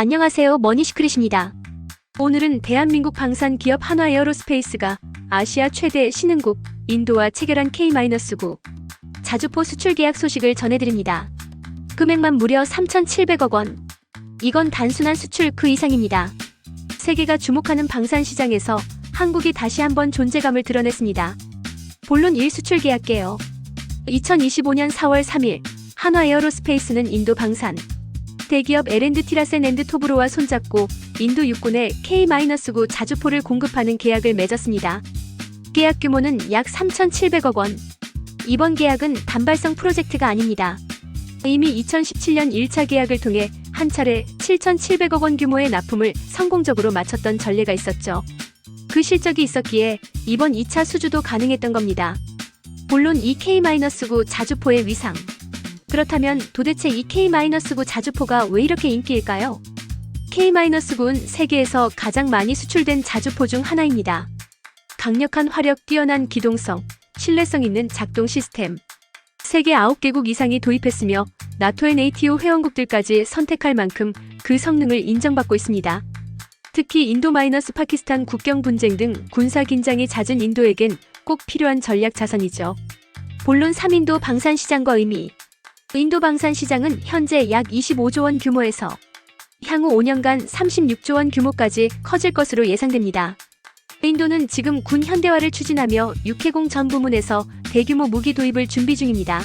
안녕하세요. 머니시크릿입니다. 오늘은 대한민국 방산 기업 한화 에어로스페이스가 아시아 최대 신흥국 인도와 체결한 K-9 자주포 수출 계약 소식을 전해드립니다. 금액만 무려 3,700억 원. 이건 단순한 수출 그 이상입니다. 세계가 주목하는 방산 시장에서 한국이 다시 한번 존재감을 드러냈습니다. 본론 1수출 계약계요. 2025년 4월 3일 한화 에어로스페이스는 인도 방산 대기업 L&T 티라센 앤드 토브로와 손잡고 인도 육군에 K-9 자주포를 공급하는 계약을 맺었습니다. 계약 규모는 약 3,700억 원. 이번 계약은 단발성 프로젝트가 아닙니다. 이미 2017년 1차 계약을 통해 한 차례 7,700억 원 규모의 납품을 성공적으로 마쳤던 전례가 있었죠. 그 실적이 있었기에 이번 2차 수주도 가능했던 겁니다. 본론 이 K-9 자주포의 위상. 그렇다면 도대체 이 K-9 자주포가 왜 이렇게 인기일까요? K-9은 세계에서 가장 많이 수출된 자주포 중 하나입니다. 강력한 화력, 뛰어난 기동성, 신뢰성 있는 작동 시스템. 세계 9개국 이상이 도입했으며 나토의 네이티오 회원국들까지 선택할 만큼 그 성능을 인정받고 있습니다. 특히 인도 마이너스 파키스탄 국경 분쟁 등 군사 긴장이 잦은 인도에겐 꼭 필요한 전략 자산이죠. 본론 3인도 방산 시장과 의미. 인도 방산 시장은 현재 약 25조 원 규모에서 향후 5년간 36조 원 규모까지 커질 것으로 예상됩니다. 인도는 지금 군 현대화를 추진하며 육해공 전 부문에서 대규모 무기 도입을 준비 중입니다.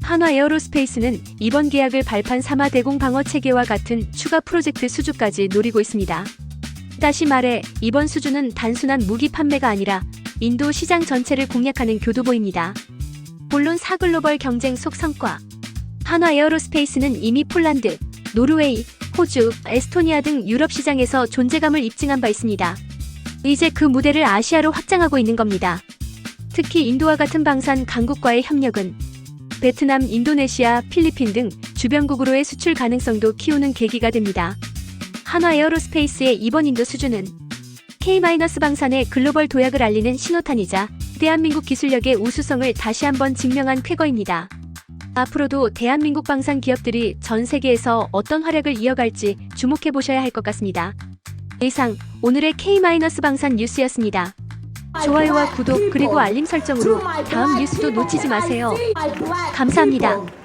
한화 에어로스페이스는 이번 계약을 발판 삼아 대공 방어 체계와 같은 추가 프로젝트 수주까지 노리고 있습니다. 다시 말해 이번 수주는 단순한 무기 판매가 아니라 인도 시장 전체를 공략하는 교두보입니다. 본론 4글로벌 경쟁 속 성과 한화 에어로스페이스는 이미 폴란드, 노르웨이, 호주, 에스토니아 등 유럽 시장에서 존재감을 입증한 바 있습니다. 이제 그 무대를 아시아로 확장하고 있는 겁니다. 특히 인도와 같은 방산 강국과의 협력은 베트남, 인도네시아, 필리핀 등 주변국으로의 수출 가능성도 키우는 계기가 됩니다. 한화 에어로스페이스의 이번 인도 수주는 K-방산의 글로벌 도약을 알리는 신호탄이자 대한민국 기술력의 우수성을 다시 한번 증명한 쾌거입니다. 앞으로도 대한민국 방산 기업들이 전 세계에서 어떤 활약을 이어갈지 주목해 보셔야 할 것 같습니다. 이상 오늘의 K-방산 뉴스였습니다. 좋아요와 구독 그리고 알림 설정으로 다음 뉴스도 놓치지 마세요. 감사합니다.